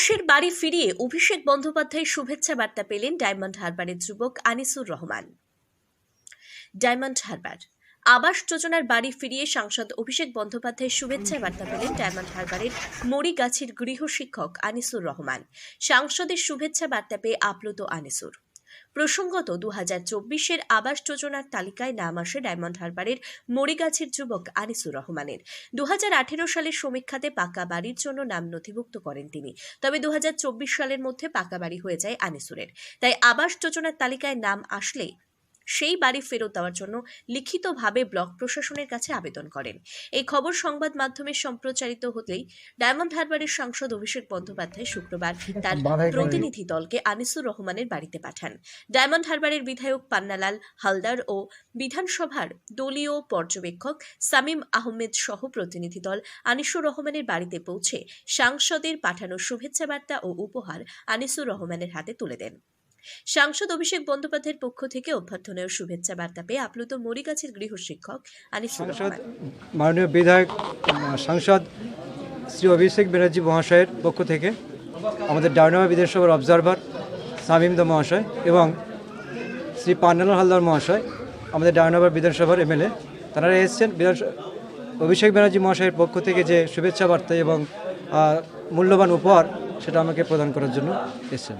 প্রবাসের বাড়ি ফিরিয়ে অভিষেক বন্দ্যোপাধ্যায় শুভেচ্ছা বার্তা পেলেন ডায়মন্ড হারবারের যুবক আনিসুর রহমান। ডায়মন্ড হারবার, আবাস যোজনার বাড়ি ফিরিয়ে সাংসদ অভিষেক বন্দ্যোপাধ্যায় শুভেচ্ছা বার্তা পেলেন ডায়মন্ড হারবারের মরিগাছির গৃহ শিক্ষক আনিসুর রহমান। সাংসদের শুভেচ্ছা বার্তা পেয়ে আপ্লুত আনিসুর। প্রসঙ্গত দু হাজার চব্বিশের আবাস যোজনার তালিকায় নাম আসে ডায়মন্ড হারবারের মরিগাছের যুবক আনিসুর রহমানের। দু হাজার আঠেরো সালের সমীক্ষাতে পাকা বাড়ির জন্য নাম নথিভুক্ত করেন তিনি। তবে দু হাজার চব্বিশ সালের মধ্যে পাকা বাড়ি হয়ে যায় আনিসুরের। তাই আবাস যোজনার তালিকায় নাম আসলে সেই বাড়ি ফেরত দেওয়ার জন্য লিখিতভাবে ব্লক প্রশাসনের কাছে আবেদন করেন। এই খবর সংবাদ মাধ্যমে সম্প্রচারিত হতেই ডায়মন্ড হারবারের সাংসদ অভিষেক বন্দ্যোপাধ্যায় শুক্রবার তার প্রতিনিধি দলকে আনিসুর রহমানের বাড়িতে পাঠান। ডায়মন্ড হারবারের বিধায়ক পান্নালাল হালদার ও বিধানসভার দলীয় পর্যবেক্ষক সামিম আহমেদ সহ প্রতিনিধি দল আনিসুর রহমানের বাড়িতে পৌঁছে সাংসদের পাঠানো শুভেচ্ছা বার্তা ও উপহার আনিসুর রহমানের হাতে তুলে দেন। সাংসদ অভিষেক বন্দ্যোপাধ্যায়ের পক্ষ থেকে অভ্যর্থনা ও শুভেচ্ছা বার্তা পেয়ে আপ্লুত মরিগাছের গৃহ শিক্ষক আনিসুর সাংসদ মাননীয় বিধায়ক সাংসদ শ্রী অভিষেক ব্যানার্জি মহাশয়ের পক্ষ থেকে আমাদের ডায়নামা বিধানসভার অবজারভার সামিমদা মহাশয় এবং শ্রী পান্নালাল হালদার মহাশয় আমাদের ডায়নামার বিধানসভার এমএলএ তারা এসেছেন বিধানসভা অভিষেক ব্যানার্জি মহাশয়ের পক্ষ থেকে যে শুভেচ্ছা বার্তা এবং মূল্যবান উপহার সেটা আমাকে প্রদান করার জন্য এসেছেন।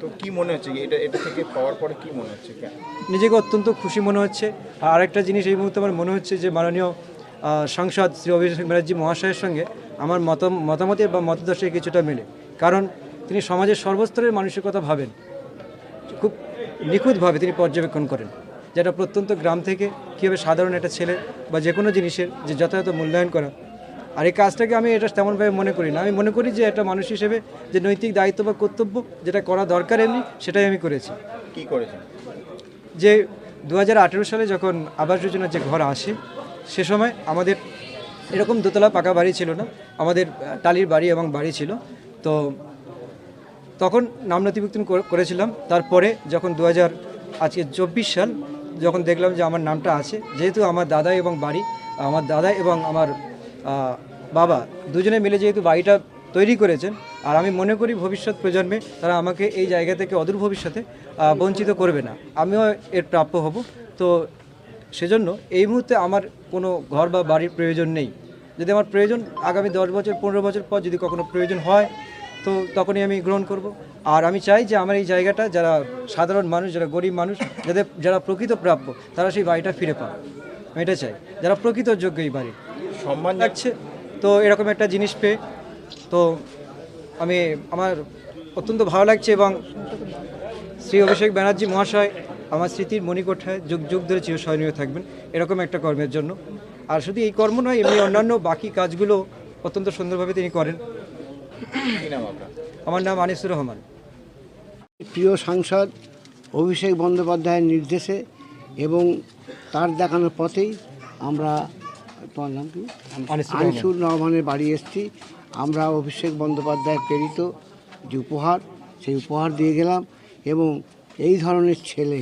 তো কি মনে হচ্ছে এটা এটা থেকে পাওয়ার পরে কি মনে হচ্ছে নিজেকে অত্যন্ত খুশি মনে হচ্ছে। আর আরেকটা জিনিস এই মুহূর্তে আমার মনে হচ্ছে যে মাননীয় সাংসদ শ্রী অভিষেক ব্যানার্জি মহাশয়ের সঙ্গে আমার মত, মতামতের বা মতদর্শে কিছুটা মেলে। কারণ তিনি সমাজের সর্বস্তরের মানুষের কথা ভাবেন। খুব নিখুঁতভাবে তিনি পর্যবেক্ষণ করেন। যেটা প্রত্যন্ত গ্রাম থেকে কীভাবে সাধারণ একটা ছেলে বা যে কোনো জিনিসের যে যথাযথ মূল্যায়ন করা আর এই কাজটাকে আমি এটা তেমনভাবে মনে করি না। আমি মনে করি যে একটা মানুষ হিসেবে যে নৈতিক দায়িত্ব বা কর্তব্য যেটা করা দরকার এমনি সেটাই আমি করেছি। কি করেছেন? যে দু হাজার আঠেরো সালে যখন আবাস যোজনার যে ঘর আসে সে সময় আমাদের এরকম দোতলা পাকা বাড়ি ছিল না আমাদের টালির বাড়ি এবং বাড়ি ছিল। তো তখন নাম নথিভুক্ত করেছিলাম। তারপরে যখন দু আজকে চব্বিশ সাল যখন দেখলাম যে আমার নামটা আছে যেহেতু আমার দাদা এবং বাড়ি আমার দাদা এবং আমার বাবা, দুজনে মিলে যেহেতু বাড়িটা তৈরি করেছেন, আর আমি মনে করি ভবিষ্যৎ প্রজন্মে তারা আমাকে এই জায়গা থেকে অদূর ভবিষ্যতে বঞ্চিত করবে না। আমিও এর প্রাপ্য হব। তো সেজন্য এই মুহূর্তে আমার কোনো ঘর বা বাড়ির প্রয়োজন নেই। যদি আমার প্রয়োজন আগামী দশ বছর, পনেরো বছর পর যদি কখনো প্রয়োজন হয়, তো তখনই আমি গ্রহণ করব। আর আমি চাই যে আমার এই জায়গাটা যারা সাধারণ মানুষ, যারা গরিব মানুষ, যাদের, যারা প্রকৃত প্রাপ্য, তারা সেই বাড়িটা ফিরে পায় আমি এটা চাই। যারা প্রকৃত যোগ্য এই বাড়ি। সম্মান লাগছে। তো এরকম একটা জিনিস পেয়ে তো আমি আমার অত্যন্ত ভালো লাগছে এবং শ্রী অভিষেক ব্যানার্জি মহাশয় আমার স্মৃতির মণিকোঠায় যুগ যুগ ধরে চিরস্মরণীয় থাকবেন এরকম একটা কর্মের জন্য। আর শুধু এই কর্ম নয় এমনি অন্যান্য বাকি কাজগুলো অত্যন্ত সুন্দরভাবে তিনি করেন। আমার নাম আনিসুর রহমান। প্রিয় সাংসদ অভিষেক বন্দ্যোপাধ্যায়ের নির্দেশে এবং তার দেখানোর পথেই আমরা তোমার নাম কি? আনিসুর রহমানের বাড়ি এসেছি। আমরা অভিষেক বন্দ্যোপাধ্যায় প্রেরিত যে উপহার সেই উপহার দিয়ে গেলাম এবং এই ধরনের ছেলে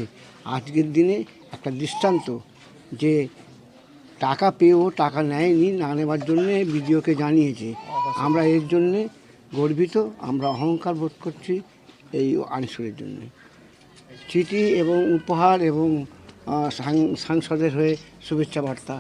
আজকের দিনে একটা দৃষ্টান্ত যে টাকা পেয়েও টাকা নেয়নি না নেওয়ার জন্যে বিডিওকে জানিয়েছে। আমরা এর জন্যে গর্বিত আমরা অহংকার বোধ করছি এই আনিসুরের জন্য। চিঠি এবং উপহার এবং সাংসদের হয়ে শুভেচ্ছা বার্তা।